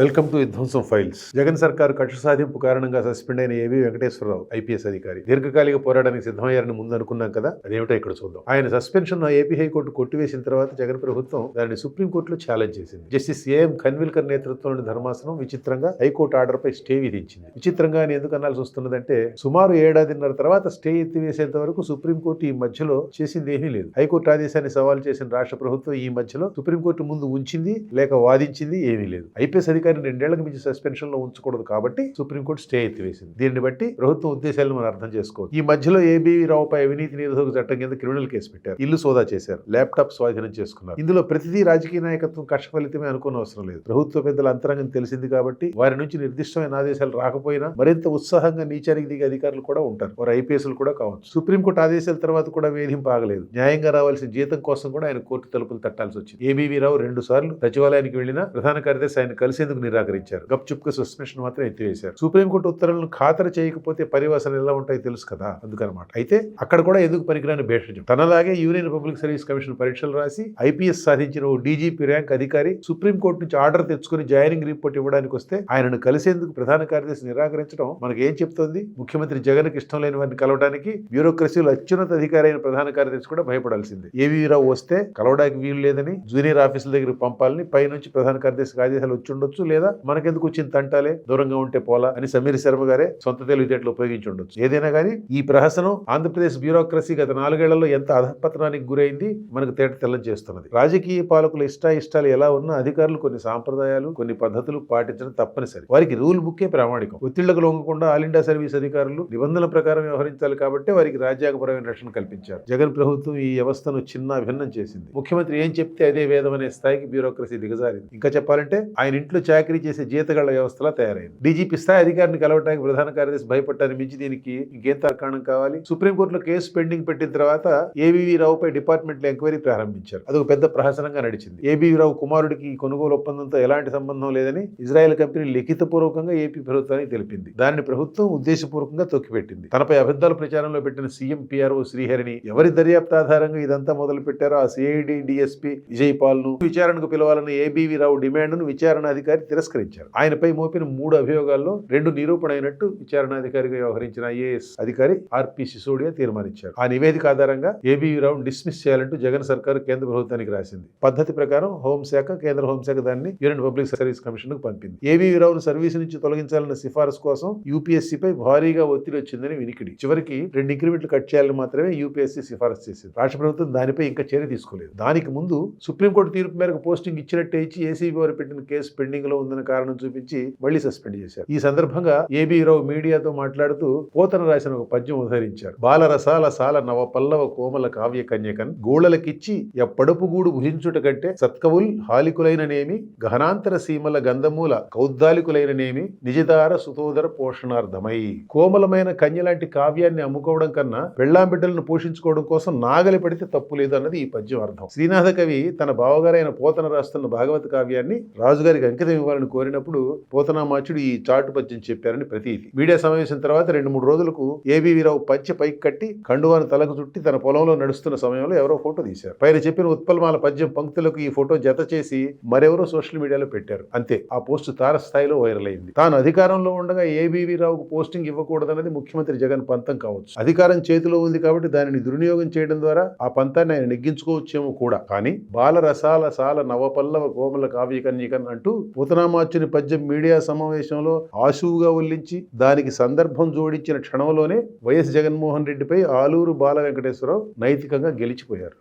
Welcome to విధ్వంసం files. Jagan సర్కారు కక్ష సాధింపు కారణంగా సస్పెండ్ అయిన ఏవి వెంకటేశ్వరరావు ఐపీఎస్ అధికారి. దీర్ఘకాలిక పోరాటానికి సిద్ధమయ్యారని ముందు అనుకున్నాం కదా అదేమిటో ఇక్కడ చూద్దాం. ఆయన సస్పెన్షన్ ఏపీ హైకోర్టు కొట్టివేసిన తర్వాత జగన్ ప్రభుత్వం దానిని సుప్రీంకోర్టులో ఛాలెంజ్ చేసింది. జస్టిస్ ఏఎం ఖన్విల్కర్ నేతృత్వంలోని ధర్మాసనం విచిత్రంగా హైకోర్టు ఆర్డర్ పై స్టే విధించింది. విచిత్రంగా అని ఎందుకు అనాల్సి వస్తున్నదంటే సుమారు ఏడాదిన్నర తర్వాత స్టే ఎత్తివేసేంత వరకు సుప్రీంకోర్టు ఈ మధ్యలో చేసింది ఏమీ లేదు. హైకోర్టు ఆదేశాన్ని సవాల్ చేసిన రాష్ట్ర ప్రభుత్వం ఈ మధ్యలో సుప్రీంకోర్టు ముందు ఉంచింది లేక వాదించింది ఏమీ లేదు. ఐపీఎస్ అధికారిని రెండేళ్ళకు మించి సస్పెన్షన్లో ఉంచకూడదు కాబట్టి సుప్రీంకోర్టు స్టే ఎత్తివేసింది. దీన్ని బట్టి ప్రభుత్వం ఉద్దేశాలను మనం అర్థం చేసుకోవచ్చు. ఈ మధ్యలో ఏబీవీ రావుపై అవినీతి నిరోధక చట్టం కింద క్రిమినల్ కేసు పెట్టారు. ఇల్లు సోదా చేశారు. ల్యాప్టాప్ స్వాధీనం చేసుకున్నారు. ఇందులో ప్రతిదీ రాజకీయ నాయకత్వం కష్టఫలితమే ఫలితమే అనుకోని అవసరం లేదు. ప్రభుత్వ పెద్దల అంతరంగం తెలిసింది కాబట్టి వారి నుంచి నిర్దిష్టమైన ఆదేశాలు రాకపోయినా మరింత ఉత్సాహంగా నీచానికి దిగే అధికారులు కూడా ఉంటారు. వారు ఐపీఎస్లు కూడా కావచ్చు. సుప్రీంకోర్టు ఆదేశాల తర్వాత కూడా వేధింపు ఆగలేదు. న్యాయంగా రావాల్సిన జీతం కోసం కూడా ఆయన కోర్టు తలుపులు తట్టాల్సి వచ్చింది. ఏబీవీ రావు రెండు సార్లు సచివాలయానికి వెళ్ళిన ప్రధాన కార్యదర్శి ఆయన కలిసేందుకు నిరాకరించారు. గప్చుప్గా సస్పెన్షన్ మాత్రం ఎత్తివేశారు. సుప్రీంకోర్టు ఉత్తర్వులను ఖాతరు చేయకపోతే పరివాసనలు ఎలా ఉంటాయో తెలుసు కదా? అందుకనమాట. అయితే అక్కడ కూడా ఎందుకు పనికిరాని భేషజం? తనలాగే యూనియన్ పబ్లిక్ సర్వీస్ కమిషన్ పరీక్షలు రాసి ఐపీఎస్ సాధించిన ఓ డీజీపీ ర్యాంక్ అధికారి సుప్రీంకోర్టు నుంచి ఆర్డర్ తెచ్చుకుని జాయినింగ్ రిపోర్ట్ ఇవ్వడానికి వస్తే ఆయనను కలిసేందుకు ప్రధాన కార్యదర్శి నిరాకరించడం మనకు ఏం చెప్తోంది? ముఖ్యమంత్రి జగన్కి ఇష్టం లేని వారిని కలవడానికి బ్యూరోక్రసీలో అత్యున్నత అధికారి అయిన ప్రధాన కార్యదర్శి కూడా భయపడాల్సిందే. ఏవీ రావు వస్తే కలవడానికి వీలు లేదని జూనియర్ ఆఫీసుల దగ్గర పంపాలని పై నుంచి ప్రధాన కార్యదర్శికి ఆదేశాలు వచ్చి ఉండొచ్చు. లేదా మనకెందుకు వచ్చిన తంటాలే? దూరంగా ఉంటే పోలా అని సమీర్ శర్మ గారే సొంత తెలివితేటలు ఉపయోగించి ఉండొచ్చు ఏదైనా కానీ ఈ ప్రహసనం ఆంధ్రప్రదేశ్ బ్యూరోక్రసీ గత నాలుగేళ్ళలో ఎంత అధపతనానికి గురైంది మనకు తేట తెల్లం చేస్తున్నది. రాజకీయ పాలకుల ఇష్ట ఇష్టాలు ఎలా ఉన్నా అధికారులు కొన్ని సాంప్రదాయాలు కొన్ని పద్ధతులు పాటించడం తప్పనిసరి. వారికి రూల్ బుక్కే ప్రామాణికం. ఒత్తిళ్ళకు లొంగకుండా ఆల్ ఇండియా సర్వీస్ అధికారులు నిబంధనల ప్రకారం వ్యవహరించాలి కాబట్టి వారికి రాజ్యాంగపరమైన రక్షణ కల్పించారు. జగన్ ప్రభుత్వం ఈ వ్యవస్థను చిన్న భిన్నం చేసింది. ముఖ్యమంత్రి ఏం చెప్తే అదే వేదం అనే స్థాయికి బ్యూరోక్రసీ దిగజారింది. ఇంకా చెప్పాలంటే ఆయన ఇంట్లో చాకరీ చేసే జీతగాళ్ళ వ్యవస్థలా తయారైంది. డీజీపీ స్థాయి అధికారిని కలవటానికి ప్రధాన కార్యదర్శి భయపడటాన్ని మించి దీనికి ఇంకేం తర్కాణం కావాలి? సుప్రీంకోర్టులో కేసు పెండింగ్ పెట్టిన తర్వాత ఏబీవీ రావుపై డిపార్ట్మెంట్ ఎంక్వైరీ ప్రారంభించారు. అదొక పెద్ద ప్రహసనంగా నడిచింది. ఏబీవీ రావు కుమారుడికి ఈ కొనుగోలు ఒప్పందంతో ఎలాంటి సంబంధం లేదని ఇజ్రాయెల్ కంపెనీ లిఖితపూర్వకంగా ఏపీ ప్రభుత్వానికి తెలిపింది. దానిని ప్రభుత్వం ఉద్దేశపూర్వకంగా తొక్కిపెట్టింది. తనపై అబద్ధాల ప్రచారంలో పెట్టిన సీఎం పిఆర్ఓ శ్రీహరిని ఎవరి దర్యాప్తు ఆధారంగా ఇదంతా మొదలు పెట్టారో ఆ సిఐడి డిఎస్పీ విజయ్ పాల్ను విచారణకు పిలవాలని ఏబీవీ రావు డిమాండ్ను విచారణ అధికారి తిరస్కరించారు. ఆయనపై మోపిన మూడు అభియోగాల్లో రెండు నిరూపణ అయినట్టు విచారణాధికారిగా వ్యవహరించిన ఐఏఎస్ అధికారి ఆర్పి సిసోడియా తీర్మానించారు. ఆ నివేదిక ఆధారంగా ఏబీవీ రావును డిస్మిస్ చేయాలంటూ జగన్ సర్కారు కేంద్ర ప్రభుత్వానికి రాసింది. పద్ధతి ప్రకారం హోంశాఖ కేంద్ర హోంశాఖ దాన్ని యూనియన్ పబ్లిక్ సర్వీస్ కమిషన్కు పంపింది. ఏబీవీ రావును సర్వీస్ నుంచి తొలగించాలన్న సిఫారసు కోసం యూపీఎస్సీపై భారీగా ఒత్తిడి వచ్చిందని వినికిడి. చివరికి రెండు ఇంక్రిమెంట్లు కట్ చేయాలని మాత్రమే యూపీఎస్సీ సిఫారసు చేసింది. రాష్ట్ర ప్రభుత్వం దానిపై ఇంకా చర్య తీసుకోలేదు. దానికి ముందు సుప్రీంకోర్టు తీర్పు మేరకు పోస్టింగ్ ఇచ్చినట్టే ఇచ్చి ఏసీబీ వారు పెట్టిన కేసు పెండింగ్ లో ఉందన్న కారణం చూపించి మళ్ళీ సస్పెండ్ చేశారు. ఈ సందర్భంగా ఏబీ రావు మీడియాతో మాట్లాడుతూ పోతన రాసిన ఒక పద్యం ఉదహరించారు. బాలరసాల సాల నవ పల్లవ కోమల కావ్య కన్యకన్ గోళలకిచ్చి ఎప్పడుపు గూడు భుజించుట కంటే సత్కవుల్ హాలికులైన నేమి గహనాంతర సీమల గంధమూల కౌద్దాలికులైన నేమి నిజదార సుతోదర పోషణార్థమై. కోమలమైన కన్య లాంటి కావ్యాన్ని అమ్ముకోవడం కన్నా పెళ్ళాం బిడ్డలను పోషించుకోవడం కోసం నాగలి పడితే తప్పు లేదు అన్నది ఈ పద్యం అర్థం. శ్రీనాథ కవి తన బావగారైన పోతన రాస్తున్న భాగవత కావ్యాన్ని రాజుగారికి అంకితం ఇవ్వాలని కోరినప్పుడు పోతనామాచుడు ఈ చాటు పద్యం చెప్పారని ప్రతీతి. మీడియా సమావేశం తర్వాత రెండు మూడు రోజులకు ఏబీవీరావు పంచె పైకి కట్టి కండువాను తలకు చుట్టి తన పొలంలో నడుస్తున్న సమయంలో ఎవరో ఫోటో తీశారు. పైన చెప్పిన ఉత్పల్మాల పద్యం పంక్తులకు ఈ ఫోటో జత చేసి మరెవరో సోషల్ మీడియాలో పెట్టారు. అంతే ఆ పోస్ట్ తారస్థాయిలో వైరల్ అయింది. తాను అధికారంలో ఉండగా ఏబీవీరావుకు పోస్టింగ్ ఇవ్వకూడదన్నది ముఖ్యమంత్రి జగన్ పంతం కావచ్చు. అధికారం చేతిలో ఉంది కాబట్టి దానిని దుర్వినియోగం చేయడం ద్వారా ఆ పంతాన్ని ఆయన నెగ్గించుకోవచ్చేమో కూడా. కానీ బాలరసాల సాల నవపల్లవ కోమల కావ్యకన్యకన్ అంటూ పూతనామార్చుని పద్యం మీడియా సమావేశంలో ఆశువుగా ఉల్లించి దానికి సందర్భం జోడించిన క్షణంలోనే వైఎస్ జగన్మోహన్ రెడ్డిపై ఆలూరు బాల వెంకటేశ్వరరావు నైతికంగా గెలిచిపోయారు.